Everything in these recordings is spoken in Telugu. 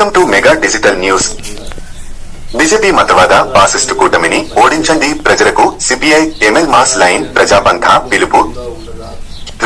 Welcome to mega digital news. BJP మతవాద fascist కూటమిని ఓడించండి ప్రజలకు CPI ML mass line Prajapantha పిలుపు.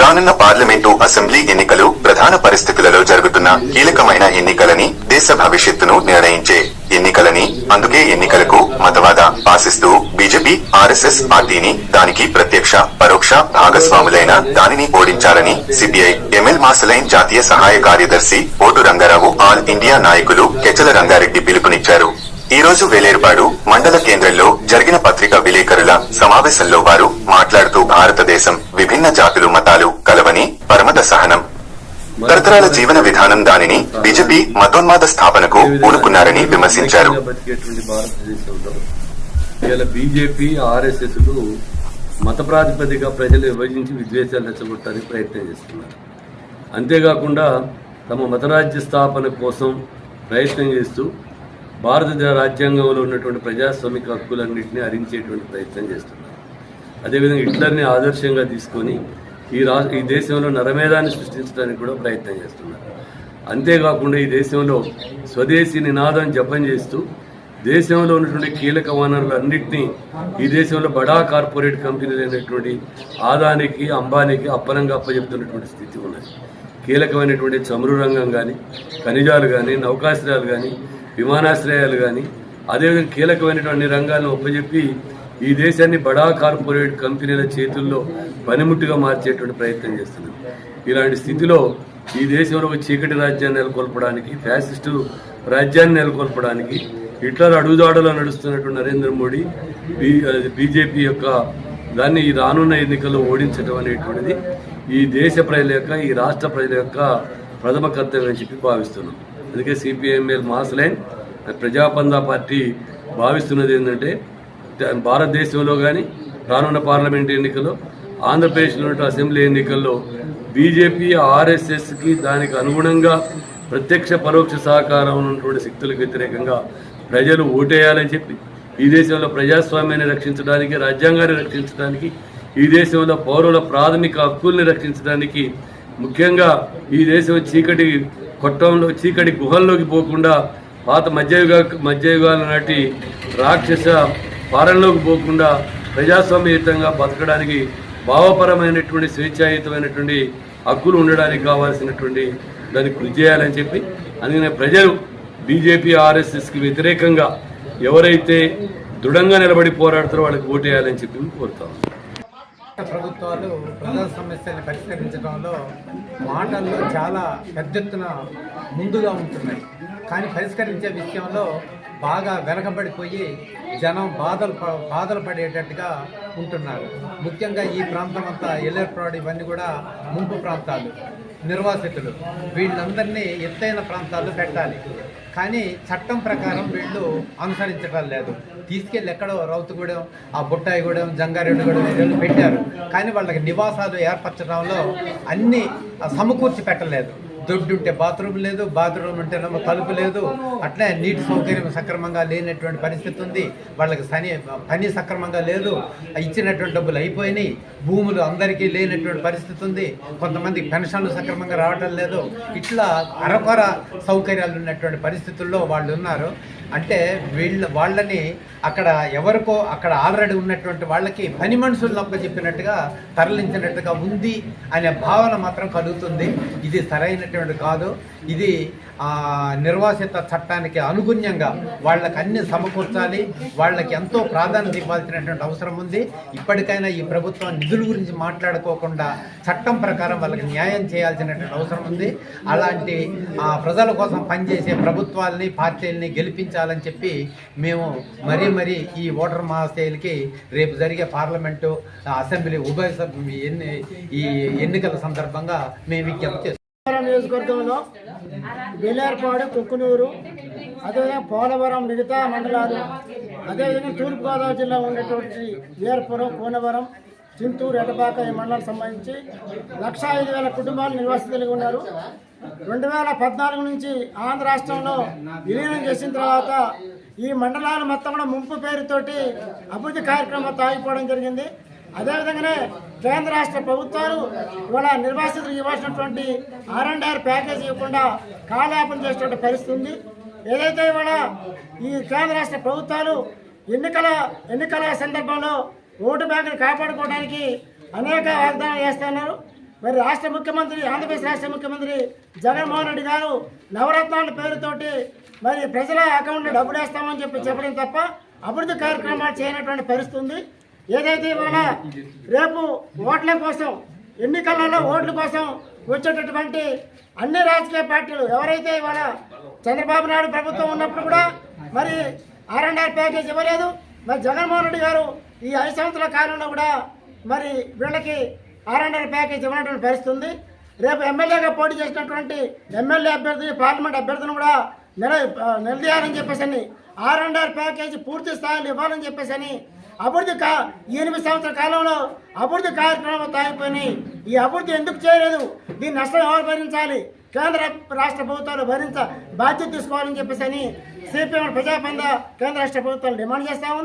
రానున్న పార్లమెంటు అసెంబ్లీ ఎన్నికలు ప్రధాన పరిస్థితులలో జరుగుతున్న కీలకమైన ఎన్నికలని దేశ భవిష్యత్తును నిర్ణయించే ఎన్నికలని అందుకే ఎన్నికలకు మతవాద ఆశిస్తూ బీజేపీ ఆర్ఎస్ఎస్ పార్టీని దానికి ప్రత్యక్ష పరోక్ష భాగస్వాములైన దానిని ఓడించాలని సిపిఐ ఎంఎల్ మాసలైన్ జాతీయ సహాయ కార్యదర్శి పోటు రంగారావు ఆల్ ఇండియా నాయకులు కెచల రంగారెడ్డి పిలుపునిచ్చారు. ఈ రోజు వేలేర్పాడు మండల కేంద్రంలో జరిగిన పత్రికా విలేకరుల సమావేశంలో వారు మాట్లాడుతూ భారతదేశం విభిన్న జాతులు తరతరాల జీవన విధానం దానిని బీజేపీ మతోన్మాద స్థాపనకు పూనుకున్నారని విమర్శించారు. బీజేపీ ఆర్ఎస్ఎస్లు మత ప్రాతిపదిక ప్రజలు విభజించి విద్వేషాలు రెచ్చగొట్టడానికి ప్రయత్నం చేస్తున్నారు. అంతేకాకుండా తమ మతరాజ్య స్థాపన కోసం ప్రయత్నం చేస్తూ భారత రాజ్యాంగంలో ఉన్నటువంటి ప్రజాస్వామిక హక్కులన్నింటినీ హరించేటువంటి ప్రయత్నం చేస్తున్నారు. అదేవిధంగా హిట్లర్ని ఆదర్శంగా తీసుకొని ఈ రా ఈ దేశంలో నరమేధాన్ని సృష్టించడానికి కూడా ప్రయత్నం చేస్తున్నారు. అంతేకాకుండా ఈ దేశంలో స్వదేశీ నినాదం జపం చేస్తూ దేశంలో ఉన్నటువంటి కీలక వనరులన్నింటినీ ఈ దేశంలో బడా కార్పొరేట్ కంపెనీలు అయినటువంటి ఆదానికి అంబానీకి అప్పనంగా అప్పచెప్తున్నటువంటి స్థితి ఉన్నది. కీలకమైనటువంటి చమురు రంగం కానీ ఖనిజాలు కానీ నౌకాశ్రయాలు కానీ విమానాశ్రయాలు కానీ అదేవిధంగా కీలకమైనటువంటి రంగాలను ఒప్పజెప్పి ఈ దేశాన్ని బడా కార్పొరేట్ కంపెనీల చేతుల్లో పనిముట్టుగా మార్చేటువంటి ప్రయత్నం చేస్తున్నారు. ఇలాంటి స్థితిలో ఈ దేశంలో ఒక చీకటి రాజ్యాన్ని నెలకొల్పడానికి ఫ్యాసిస్టు రాజ్యాన్ని నెలకొల్పడానికి హిట్లర్ అడుగుదాడలో నడుస్తున్నటువంటి నరేంద్ర మోడీ బీ బీజేపీ యొక్క దాన్ని ఈ రానున్న ఎన్నికల్లో ఓడించడం అనేటువంటిది ఈ దేశ ప్రజల యొక్క ఈ రాష్ట్ర ప్రజల యొక్క ప్రథమ కర్తవ్యం అని చెప్పి భావిస్తున్నాం. అందుకే CPML mass line Prajapantha party భావిస్తున్నది ఏంటంటే భారతదేశంలో కానీ రానున్న పార్లమెంట్ ఎన్నికల్లో ఆంధ్రప్రదేశ్లో ఉన్న అసెంబ్లీ ఎన్నికల్లో బీజేపీ ఆర్ఎస్ఎస్కి దానికి అనుగుణంగా ప్రత్యక్ష పరోక్ష సహకారం ఉన్నటువంటి శక్తులకు వ్యతిరేకంగా ప్రజలు ఓటేయాలని చెప్పి ఈ దేశంలో ప్రజాస్వామ్యాన్ని రక్షించడానికి రాజ్యాంగాన్ని రక్షించడానికి ఈ దేశంలో పౌరుల ప్రాథమిక హక్కుల్ని రక్షించడానికి ముఖ్యంగా ఈ దేశం చీకటి కొట్టంలో చీకటి గుహల్లోకి పోకుండా పాత మధ్యయుగ మధ్యయుగాల నాటి రాక్షస పాలనలోకి పోకుండా ప్రజాస్వామ్యయుతంగా బతకడానికి భావపరమైనటువంటి స్వేచ్ఛాయుతమైనటువంటి హక్కులు ఉండడానికి కావాల్సినటువంటి దాన్ని కృషి చేయాలని చెప్పి అందుకనే ప్రజలు బీజేపీ ఆర్ఎస్ఎస్కి వ్యతిరేకంగా ఎవరైతే దృఢంగా నిలబడి పోరాడుతారో వాళ్ళకి ఓటేయాలని చెప్పి కోరుతాం. ప్రభుత్వాలు ప్రజా సమస్యల్ని పరిష్కరించడంలో మాటల్లో చాలా పెద్ద ఎత్తున ముందుగా ఉంటున్నాయి. కానీ పరిష్కరించే విషయంలో బాగా వెనకబడిపోయి జనం బాధలు బాధలు పడేటట్టుగా ఉంటున్నారు. ముఖ్యంగా ఈ ప్రాంతం అంతా ఎల్లర్పాడు ఇవన్నీ కూడా ముంపు ప్రాంతాలు నిర్వాసితులు. వీళ్ళందరినీ ఎత్తైన ప్రాంతాల్లో పెట్టాలి. కానీ చట్టం ప్రకారం వీళ్ళు అనుసరించడం లేదు. తీసుకెళ్ళి ఎక్కడో రౌతుగూడెం ఆ బుట్టాయిగూడెం జంగారెడ్డిగూడెం వీళ్ళు పెట్టారు. కానీ వాళ్ళకి నివాసాలు ఏర్పరచడంలో అన్నీ సమకూర్చి పెట్టలేదు. దొడ్డు ఉంటే బాత్రూమ్ లేదు బాత్రూమ్ ఉంటేనేమో తలుపు లేదు. అట్లే నీటి సౌకర్యం సక్రమంగా లేనటువంటి పరిస్థితి ఉంది. వాళ్ళకి సని పని సక్రమంగా లేదు. ఇచ్చినటువంటి డబ్బులు అయిపోయినాయి. భూములు అందరికీ లేనటువంటి పరిస్థితి ఉంది. కొంతమంది పెన్షన్లు సక్రమంగా రావటం లేదు. ఇట్లా అరకొర సౌకర్యాలు ఉన్నటువంటి పరిస్థితుల్లో వాళ్ళు ఉన్నారు. అంటే వీళ్ళ వాళ్ళని అక్కడ ఎవరికో అక్కడ ఆల్రెడీ ఉన్నటువంటి వాళ్ళకి పని మనుషులు చెప్పినట్టుగా తరలించినట్టుగా ఉంది అనే భావన మాత్రం కలుగుతుంది. ఇది సరైన సరైనటువంటి కాదు. ఇది ఆ, నిర్వాసిత చట్టానికి అనుగుణ్యంగా వాళ్ళకి అన్ని సమకూర్చాలి. వాళ్ళకి ఎంతో ప్రాధాన్యత ఇవ్వాల్సినటువంటి అవసరం ఉంది. ఇప్పటికైనా ఈ ప్రభుత్వం నిధుల గురించి మాట్లాడుకోకుండా చట్టం ప్రకారం వాళ్ళకి న్యాయం చేయాల్సినటువంటి అవసరం ఉంది. అలాంటి ప్రజల కోసం పనిచేసే ప్రభుత్వాల్ని పార్టీలని గెలిపించాలని చెప్పి మేము మరీ మరీ ఈ ఓటర్ మహాశైలికి రేపు జరిగే పార్లమెంటు అసెంబ్లీ ఉభయ ఎన్ని ఈ ఎన్నికల సందర్భంగా మేము విజ్ఞప్తి చేస్తాం నియోజకవర్గంలో బెల్లార్పాడు కుక్కునూరు అదేవిధంగా పోలవరం మిగతా మండలాలు అదేవిధంగా తూర్పుగోదావరి జిల్లా ఉన్నటువంటి వీరపురం కోనవరం చింతూరు ఎడబాక ఈ మండలానికి సంబంధించి లక్ష ఐదు వేల కుటుంబాలు నివాసితులుగా ఉన్నారు. రెండు వేల పద్నాలుగు నుంచి ఆంధ్ర రాష్ట్రంలో విలీనం చేసిన తర్వాత ఈ మండలాలు మొత్తం కూడా ముంపు పేరుతోటి అభివృద్ధి కార్యక్రమాలు తాగిపోవడం జరిగింది. అదేవిధంగానే కేంద్ర రాష్ట్ర ప్రభుత్వాలు ఇవాళ నిర్వాసితులకు ఇవ్వాల్సినటువంటి ఆర్ అండ్ ఆర్ ప్యాకేజ్ ఇవ్వకుండా కాలయాపన చేసేటువంటి పరిస్థితి ఉంది. ఏదైతే ఇవాళ ఈ కేంద్ర రాష్ట్ర ప్రభుత్వాలు ఎన్నికల ఎన్నికల సందర్భంలో ఓటు బ్యాంకును కాపాడుకోవడానికి అనేక వాగ్దానాలు చేస్తున్నారు మరి రాష్ట్ర ముఖ్యమంత్రి ఆంధ్రప్రదేశ్ రాష్ట్ర ముఖ్యమంత్రి జగన్మోహన్ రెడ్డి గారు నవరత్నాల పేరుతోటి మరి ప్రజల అకౌంట్లో డబ్బులు వేస్తామని చెప్పి చెప్పడం తప్ప అభివృద్ధి కార్యక్రమాలు చేయనటువంటి పరిస్థితి ఉంది. ఏదైతే ఇవాళ రేపు ఓట్ల కోసం ఎన్నికలలో ఓట్ల కోసం వచ్చేటటువంటి అన్ని రాజకీయ పార్టీలు ఎవరైతే ఇవాళ చంద్రబాబు నాయుడు ప్రభుత్వం ఉన్నప్పుడు కూడా మరి ఆర్ఎన్ఆర్ ప్యాకేజ్ ఇవ్వలేదు మరి జగన్మోహన్ రెడ్డి గారు ఈ ఐదు సంవత్సరాల కాలంలో కూడా మరి వీళ్ళకి ఆర్ఎన్ఆర్ ప్యాకేజ్ ఇవ్వనటువంటి పరిస్థితి ఉంది. రేపు ఎమ్మెల్యేగా పోటీ చేసినటువంటి ఎమ్మెల్యే అభ్యర్థి పార్లమెంట్ అభ్యర్థిని కూడా నిల నిలదీయాలని చెప్పేసి అని ఆర్ ప్యాకేజీ పూర్తి స్థాయిలో ఇవ్వాలని చెప్పేసి అని అభివృద్ధి కా ఎనిమిది సంవత్సరాల కాలంలో అభివృద్ధి కార్యక్రమాలు తాగిపోయినాయి. ఈ అభివృద్ధి ఎందుకు చేయలేదు? దీని నష్టం ఎవరు భరించాలి? కేంద్ర రాష్ట్ర ప్రభుత్వాలు భరించ బాధ్యత తీసుకోవాలని చెప్పేసి అని సిపిఎం ప్రజాపంద కేంద్ర రాష్ట్ర ప్రభుత్వాలు డిమాండ్ చేస్తూ ఉంది.